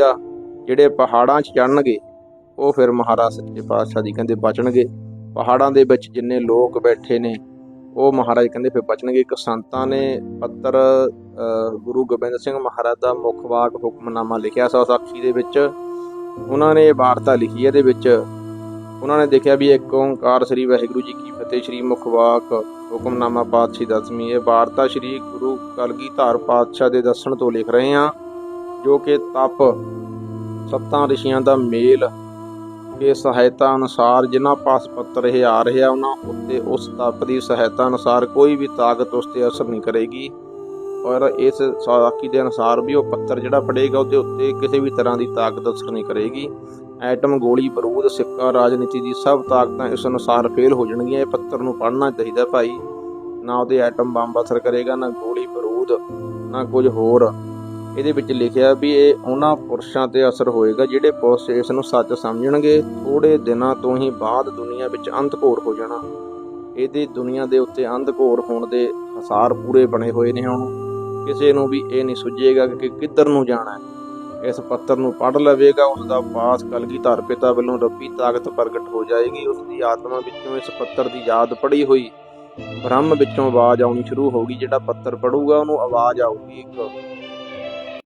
ਆ, ਜਿਹੜੇ ਪਹਾੜਾਂ 'ਚ ਚੜਨਗੇ ਉਹ ਫਿਰ ਮਹਾਰਾਜ ਸੱਚੇ ਪਾਤਸ਼ਾਹ ਜੀ ਕਹਿੰਦੇ ਬਚਣਗੇ। ਪਹਾੜਾਂ ਦੇ ਵਿੱਚ ਜਿੰਨੇ ਲੋਕ ਬੈਠੇ ਨੇ, ਉਹ ਮਹਾਰਾਜ ਕਹਿੰਦੇ ਫਿਰ ਬਚਣਗੇ। ਇੱਕ ਸੰਤਾਂ ਨੇ ਪੱਤਰ ਗੁਰੂ ਗੋਬਿੰਦ ਸਿੰਘ ਮਹਾਰਾਜ ਦਾ ਮੁੱਖ ਵਾਕ ਹੁਕਮਨਾਮਾ ਲਿਖਿਆ ਸੋ ਸਾਖੀ ਦੇ ਵਿੱਚ। ਉਹਨਾਂ ਨੇ ਇਹ ਵਾਰਤਾ ਲਿਖੀ ਇਹਦੇ ਵਿੱਚ। ਉਹਨਾਂ ਨੇ ਦੇਖਿਆ ਵੀ ਇੱਕ ਓੰਕਾਰ ਸ੍ਰੀ ਵਾਹਿਗੁਰੂ ਜੀ ਕੀ ਫਤਿਹ, ਸ੍ਰੀ ਮੁੱਖ ਵਾਕ ਹੁਕਮਨਾਮਾ ਪਾਤਸ਼ਾਹ ਦਸਵੀਂ। ਇਹ ਵਾਰਤਾ ਸ੍ਰੀ ਗੁਰੂ ਕਲਗੀਧਰ ਪਾਤਸ਼ਾਹ ਦੇ ਦੱਸਣ ਤੋਂ ਲਿਖ ਰਹੇ ਹਾਂ। ਜੋ ਕਿ ਤਪ ਸੱਤਾਂ ਰਿਸ਼ੀਆਂ ਦਾ ਮੇਲ ਕੇ ਸਹਾਇਤਾ ਅਨੁਸਾਰ ਜਿਨ੍ਹਾਂ ਪਾਸ ਪੱਤਰ ਇਹ ਆ ਰਿਹਾ, ਉਹਨਾਂ ਉੱਤੇ ਉਸ ਤਪ ਦੀ ਸਹਾਇਤਾ ਅਨੁਸਾਰ ਕੋਈ ਵੀ ਤਾਕਤ ਉਸ ਤੇ ਅਸਰ ਨਹੀਂ ਕਰੇਗੀ। ਔਰ ਇਸ ਸਾਖੀ ਦੇ ਅਨੁਸਾਰ ਵੀ ਉਹ ਪੱਤਰ ਜਿਹੜਾ ਫੜੇਗਾ, ਉਹਦੇ ਉੱਤੇ ਕਿਸੇ ਵੀ ਤਰ੍ਹਾਂ ਦੀ ਤਾਕਤ ਅਸਰ ਨਹੀਂ ਕਰੇਗੀ। ਐਟਮ, ਗੋਲੀ, ਬਰੂਦ, ਸਿੱਕਾ, ਰਾਜਨੀਤੀ ਦੀ ਸਭ ਤਾਕਤਾਂ ਇਸ ਅਨੁਸਾਰ ਫੇਲ ਹੋ ਜਾਣਗੀਆਂ। ਇਹ ਪੱਤਰ ਨੂੰ ਪੜ੍ਹਨਾ ਚਾਹੀਦਾ ਭਾਈ। ਨਾ ਉਹਦੇ ਐਟਮ ਬੰਬ ਅਸਰ ਕਰੇਗਾ, ਨਾ ਗੋਲੀ, ਬਰੂਦ, ਨਾ ਕੁਝ ਹੋਰ। ਇਹਦੇ ਵਿੱਚ ਲਿਖਿਆ ਵੀ ਇਹ ਉਹਨਾਂ ਪੁਰਸ਼ਾਂ ਤੇ ਅਸਰ ਹੋਏਗਾ ਜਿਹੜੇ ਪੁਰਸ਼ ਇਸ ਨੂੰ ਸੱਚ ਸਮਝਣਗੇ। ਥੋੜੇ ਦਿਨਾਂ ਤੋਂ ਹੀ ਬਾਅਦ ਦੁਨੀਆ ਵਿੱਚ ਅੰਤ ਘੋਰ ਹੋ ਜਾਣਾ। ਇਹਦੇ ਦੁਨੀਆ ਦੇ ਉੱਤੇ ਅੰਧਕੋਰ ਹੋਣ ਦੇ ਹਸਾਰ ਪੂਰੇ ਬਣੇ ਹੋਏ ਨੇ ਹੁਣ। ਕਿਸੇ ਨੂੰ ਵੀ ਇਹ ਨਹੀਂ ਸੁਝੇਗਾ ਕਿ ਕਿੱਧਰ ਨੂੰ ਜਾਣਾ ਹੈ। ਇਸ ਪੱਤਰ ਨੂੰ ਪੜ੍ਹ ਲਵੇਗਾ, ਉਸ ਦਾ ਪਾਸ ਕਲਗੀਧਰ ਪਿਤਾ ਵੱਲੋਂ ਰੱਬੀ ਤਾਕਤ ਪ੍ਰਗਟ ਹੋ ਜਾਏਗੀ। ਉਸ ਦੀ ਆਤਮਾ ਵਿੱਚੋਂ ਇਸ ਪੱਤਰ ਦੀ ਯਾਦ ਪੜੀ ਹੋਈ। ਬ੍ਰਹਮ ਵਿੱਚੋਂ ਆਵਾਜ਼ ਆਉਣੀ ਸ਼ੁਰੂ ਹੋਗੀ ਜਿਹੜਾ ਪੱਤਰ ਪੜੂਗਾ ਉਹਨੂੰ ਆਵਾਜ਼ ਆਊਗੀ ਇੱਕ